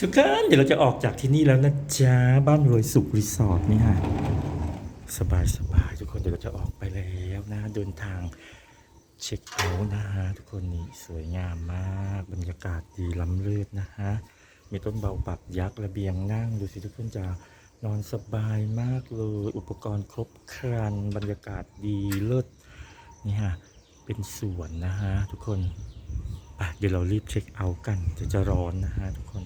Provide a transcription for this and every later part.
ทุกคนเดี๋ยวเราจะออกจากที่นี่แล้วนะจ๊ะ บ้านรวยสุขรีสอร์ทนี่ฮะสบายสบายทุกคนเดี๋ยวเราจะออกไปแล้วนะ เดินทางเช็คเอาท์นะฮะทุกคนนี่สวยงามมาก บรรยากาศดีล้ำเลิศนะฮะ มีต้นเบาปรับยักษ์ระเบียงนั่งดูสิทุกคนจะนอนสบายมากเลย อุปกรณ์ครบครัน บรรยากาศดีเลิศนี่ฮะเป็นสวนนะฮะทุกคนเดี๋ยวเรารีบเช็คเอาท์กันเดี๋ยวจะร้อนนะฮะทุกคน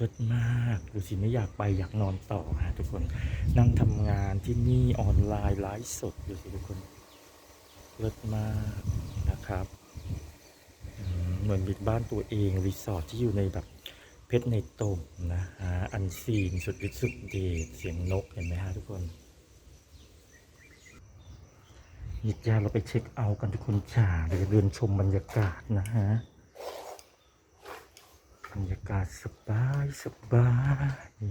เลิศมากดูสิไม่อยากไปอยากนอนต่อฮะทุกคน นั่งทำงานที่นี่ออนไลน์ไลฟ์สดดูสิทุกคนเลิศมากนะครับเหมือนมีบ้านตัวเองรีสอร์ทที่อยู่ในแบบเพชรในตมนะฮะอันซีนสุดฤทธิ์สุดเดชเสียงนกเห็นไหมฮะทุกคนนิดยาเราไปเช็คเอากันทุกคนจ้าเดี๋ยวเดินชมบรรยากาศนะฮะ บรรยากาศสบายสบาย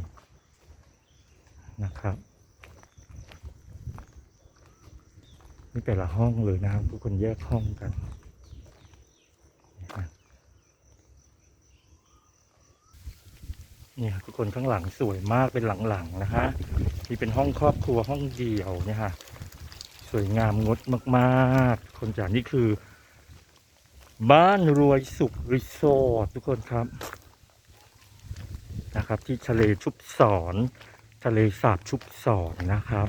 นะครับ นี่แต่ละห้องเลยนะครับทุกคนแยกห้องกันเนี่ยทุกคนข้างหลังสวยมากเป็นหลังๆนะฮะนี่เป็นห้องครอบครัวห้องเดี่ยวเนี่ยฮะสวยงามงดมากๆ คนจากนี่คือ บ้านรวยสุขรีสอร์ททุกคนครับ นะครับ ที่ทะเลชุบสอนทะเลสาบชุบสอนนะครับ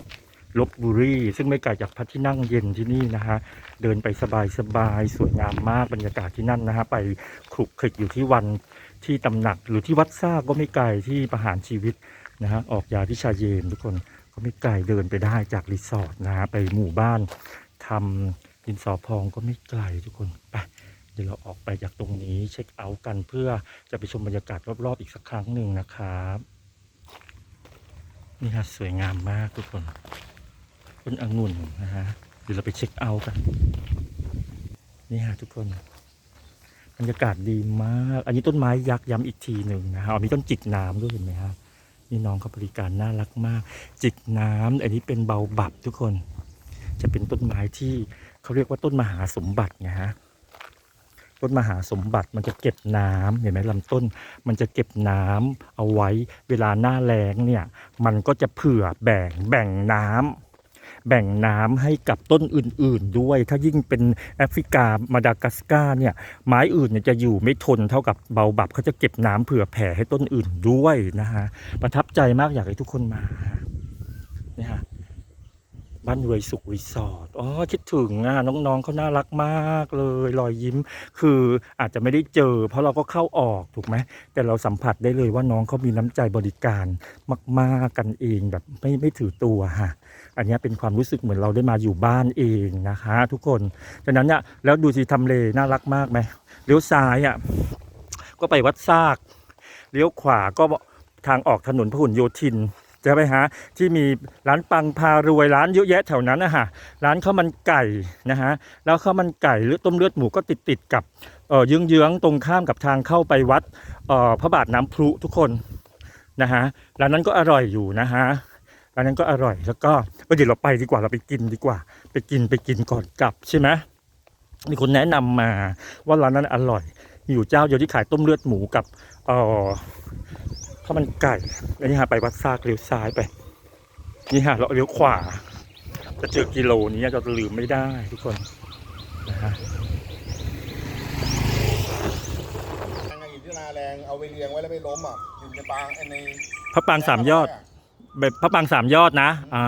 ลบบุรีซึ่งไม่ไกลจากพัทที่นั่งเย็นที่นี่นะฮะเดินไปสบายสบายๆสวยงามมากบรรยากาศที่นั่นนะฮะไปขลุกคลิกอยู่ที่วันที่ตำหนักหรือที่วัดซากก็ไม่ไกลที่ประหารชีวิตนะฮะออกยาที่ชาเยนทุกคนก็ไม่ไกลเดินไปได้จากรีสอร์ทนะฮะไปหมู่บ้านทำดินสอพองก็ไม่ไกลทุกคนไป ดี๋ยวเราออกไปจากตรงนี้เช็คเอาท์กันเพื่อจะไปชมบรรยากาศรอบๆอีกสักครั้งหนึ่งนะครับนี่ฮะสวยงามมากทุกคนต้นองุ่นนะฮะเดี๋ยวเราไปเช็คเอาท์กันนี่ฮะทุกคนบรรยากาศดีมาก อันนี้ต้นไม้ยักษ์ย้ำอีกทีหนึ่งนะฮะมีต้นจิกน้ำด้วยเห็นไหมครับนี่น้องเขาบริการน่ารักมาก จิกน้ำอันนี้เป็นเบาบับทุกคน จะเป็นต้นไม้ที่เขาเรียกว่าต้นมหาสมบัติไงฮะ ต้นมหาสมบัติมันจะเก็บน้ำเห็นไหมลำต้น มันจะเก็บน้ำเอาไว้เวลาหน้าแล้งเนี่ยมันก็จะเผื่อแบ่งแบ่งน้ำแบ่งน้ำให้กับต้นอื่น ๆ ด้วย ถ้ายิ่งเป็นแอฟริกามาดากัสการ์เนี่ยไม้อื่นเนี่ยจะอยู่ไม่ทนเท่ากับเบาบับเขาจะเก็บน้ำเผื่อแผ่ให้ต้นอื่นด้วยนะฮะประทับใจมากอยากให้ทุกคนมาเนี่ยฮะ บ้านรวยสุขรีสอร์ทอ๋อคิดถึงอะน้องๆเขาน่ารักมากเลยรอยยิ้ม คืออาจจะไม่ได้เจอ เพราะเราก็เข้าออกถูกไหมแต่เราสัมผัสได้เลยว่าน้องเขามีน้ำใจบริการมาก ๆกันเองแบบไม่ไม่ถือตัวฮะอันนี้เป็นความรู้สึกเหมือนเราได้มาอยู่บ้านเองนะคะ ทุกคนฉะนั้นเนี่ยแล้วดูสิทำเลน่ารักมากไหมเลี้ยวซ้ายอะก็ไปวัดซากเลี้ยวขวาก็ทางออกถนนพหลโยธิน จะไปหาที่มีร้านปังพารวยร้านเยอะแยะแถวนั้นนะฮะร้านข้าวมันไก่นะฮะแล้วข้าวมันไก่หรือต้มเลือดหมูก็ติดติดกับเออเยื้องๆตรงข้ามกับทางเข้าไปวัดเออพระบาทน้ำพลุทุกคนนะฮะร้านนั้นก็อร่อยอยู่นะฮะร้านนั้นก็อร่อยแล้วก็เดี๋ยวเราไปดีกว่าเราไปกินดีกว่า ไปกินไปกินก่อนกลับใช่ไหมมีคนแนะนำมาว่าร้านนั้นอร่อย อยู่เจ้าเดียวที่ขายต้มเลือดหมูกับเออ ข้าวมันไก่แล้วนี่ฮะไปวัดซากเลี้ยวซ้ายไป นี่ฮะเราเลี้ยวขวา จะเจอกิโลนี้เราจะลืมไม่ได้ทุกคนนะฮะยังไงอยู่ที่นาแรงเอาไปเลี้ยงไว้แล้วไม่ล้มอะอยู่ในปางไอ้ในพระปรางสามยอด แบบพระปรางสามยอดนะ อ่า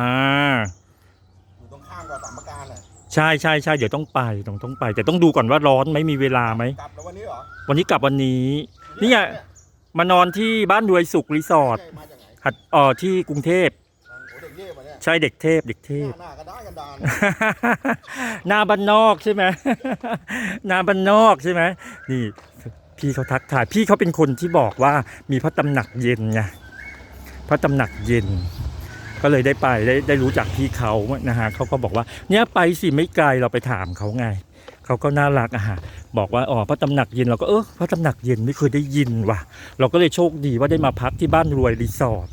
อยู่ตรงข้ามกับสามประการแหละใช่ใช่ใช่เดี๋ยวต้องไปต้องต้องไป แต่ต้องดูก่อนว่าร้อนไหมมีเวลาไหม กลับแล้ววันนี้เหรอวันนี้กลับวันนี้ นี่ไง มานอนที่บ้านรวยสุขรีสอร์ทใช่มาจากไหนหัดเอ่อที่กรุงเทพโอ้เด็กเย่มาเนี่ยใช่เด็กเทพเด็กเทหพน้าหน้ากระด้างกระดานหน้าบ้านนอกใช่ไหม หน้าบ้านนอกใช่ไหมนี่พี่เขาทักทายพี่เขาเป็นคนที่บอกว่ามีพระตำหนักเย็นไงพระตำหนักเย็น ก็เลยได้ไปได้ได้รู้จักพี่เขานะฮะเขาก็บอกว่า เนี่ยไปสิไม่ไกลเราไปถามเขาไงเขาก็น่ารักอะฮะ บอกว่าอ๋อพระตำหนักเย็นเราก็เออพระตำหนักเย็นไม่เคยได้ยินว่ะ เราก็เลยโชคดีว่าได้มาพักที่บ้านรวยรีสอร์ท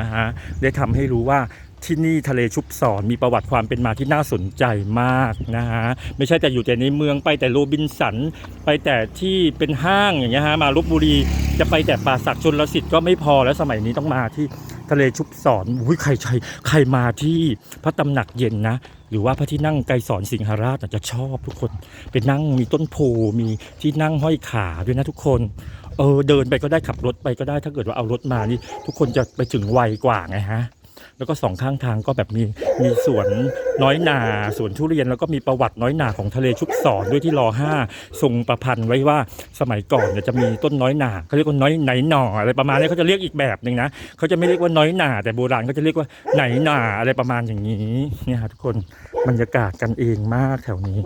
นะฮะได้ทำให้รู้ว่าที่นี่ทะเลชุบสอนมีประวัติความเป็นมาที่น่าสนใจมากนะฮะไม่ใช่แต่อยู่แต่ในเมืองไปแต่โรบินสัน ไปแต่ที่เป็นห้างอย่างเงี้ยฮะมาลบบุรีจะไปแต่ป่าสักชนลสิทธิ์ก็ไม่พอแล้วสมัยนี้ต้องมาที่ ทะเลชุบสอนอุ้ยใครใครใครมาที่พระตำหนักเย็นนะ หรือว่าพระที่นั่งไกรสอนสิงหราชจะชอบทุกคนไปนั่งมีต้นโพมีที่นั่งห้อยขาด้วยนะทุกคน เออเดินไปก็ได้ขับรถไปก็ได้ถ้าเกิดว่าเอารถมานี่ ทุกคนจะไปถึงไวกว่าไงฮะ แล้วก็สองข้างทางก็แบบมีมีสวนน้อยนาสวนทุเรียนแล้วก็มีประวัติน้อยนาของทะเลชุบสอนด้วยที่รอห้าทรงประพันธ์ไว้ว่าสมัยก่อนเนี่ยจะมีต้นน้อยนาเขาเรียกว่าน้อยไหนหน่ออะไรประมาณนี้เขาจะเรียกอีกแบบหนึ่งนะเขาจะไม่เรียกว่าน้อยนา แต่โบราณเขาจะเรียกว่าไหนนาอะไรประมาณอย่างนี้เนี่ยฮะทุกคนบรรยากาศกันเองมากแถวนี้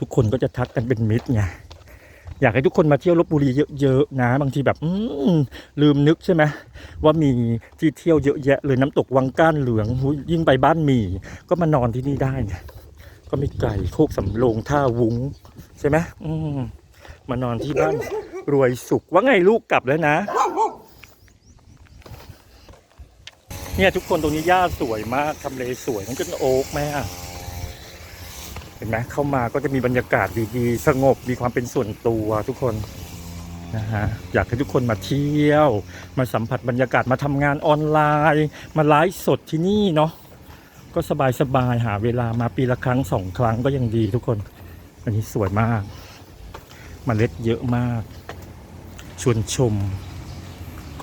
ทุกคนก็จะทักกันเป็นมิตรไง อยากให้ทุกคนมาเที่ยวลบบุรีเยอะๆนะ บางทีแบบอลืมนึกใช่ไหมว่ามีที่เที่ยวเยอะแยะเลยน้ำตกวังก้านเหลืองยิ่งไปบ้านหมี่ ก็มานอนที่นี่ได้ไงก็ไม่ไกลโคกสำโรงท่าวุ้งใช่ไหมมมานอนที่บ้านรวยสุขว่าไงลูกกลับแล้วนะ เนี่ยทุกคนตรงนี้หญ้าสวยมากทำเลสวยนั่นก็โอ๊กแม่ะ ห็นไหมเข้ามาก็จะมีบรรยากาศดีๆ สงบมีความเป็นส่วนตัวทุกคนนะฮะอยากให้ทุกคนมาเที่ยว มาสัมผัสบรรยากาศมาทำงานออนไลน์ มาไลฟ์สดที่นี่เนาะก็สบายสบายๆหาเวลามาปีละครั้งสองครั้งก็ยังดีทุกคน อันนี้สวยมากมเมล็ดเยอะมาก ชวนชม